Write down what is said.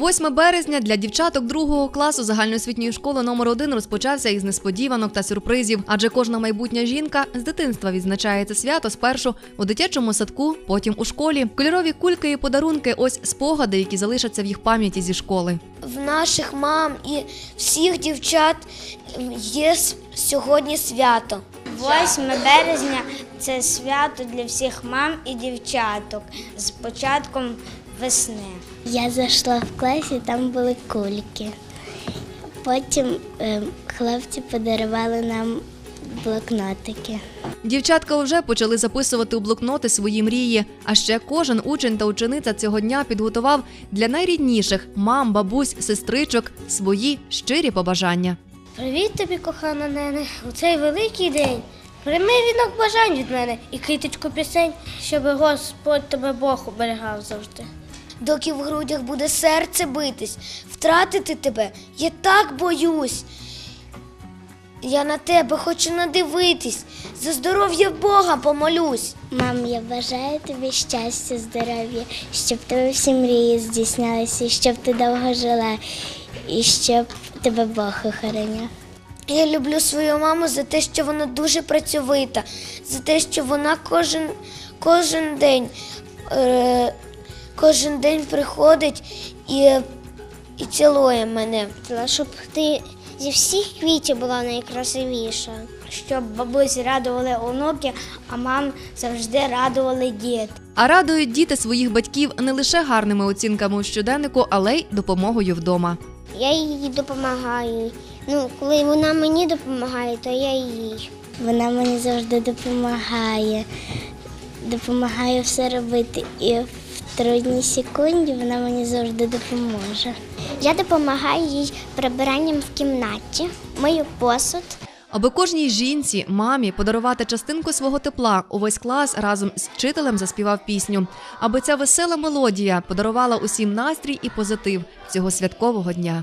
8 березня для дівчаток другого класу загальноосвітньої школи номер 1 розпочався із несподіванок та сюрпризів, адже кожна майбутня жінка з дитинства відзначає це свято спершу у дитячому садку, потім у школі. Кольорові кульки і подарунки ось спогади, які залишаться в їх пам'яті зі школи. В наших мам і всіх дівчат є сьогодні свято. 8 березня це свято для всіх мам і дівчаток з початком весни. Я зайшла в клас і там були кульки. Потім е, хлопці подарували нам блокнотики. Дівчатка вже почали записувати у блокноти свої мрії. А ще кожен учень та учениця цього дня підготував для найрідніших мам, бабусь, сестричок свої щирі побажання. Привіт тобі, кохана нене, у цей великий день. Прийми вінок бажань від мене і киточку пісень, щоб Господь тебе Бог оберігав завжди. Доки в грудях буде серце битись, втратити тебе я так боюсь. Я на тебе хочу надивитись, за здоров'я Бога помолюсь. Мам, я бажаю тобі щастя, здоров'я, щоб тебе всі мрії здійснялися, щоб ти довго жила, і щоб тебе Бог охороняв. Я люблю свою маму за те, що вона дуже працьовита, за те, що вона кожен, кожен день, е, кожен день приходить і, і цілує мене. Щоб ти зі всіх квітів була найкрасивіша. Щоб бабусі радували онуки, а мам завжди радували діти. А радують діти своїх батьків не лише гарними оцінками у щоденнику, але й допомогою вдома. Я їй допомагаю. Ну, коли вона мені допомагає, то я їй. Вона мені завжди допомагає, допомагає все робити. І трудній секунді вона мені завжди допоможе. Я допомагаю їй прибиранням в кімнаті, мою посуд. Аби кожній жінці, мамі подарувати частинку свого тепла, увесь клас разом з вчителем заспівав пісню. Аби ця весела мелодія подарувала усім настрій і позитив цього святкового дня.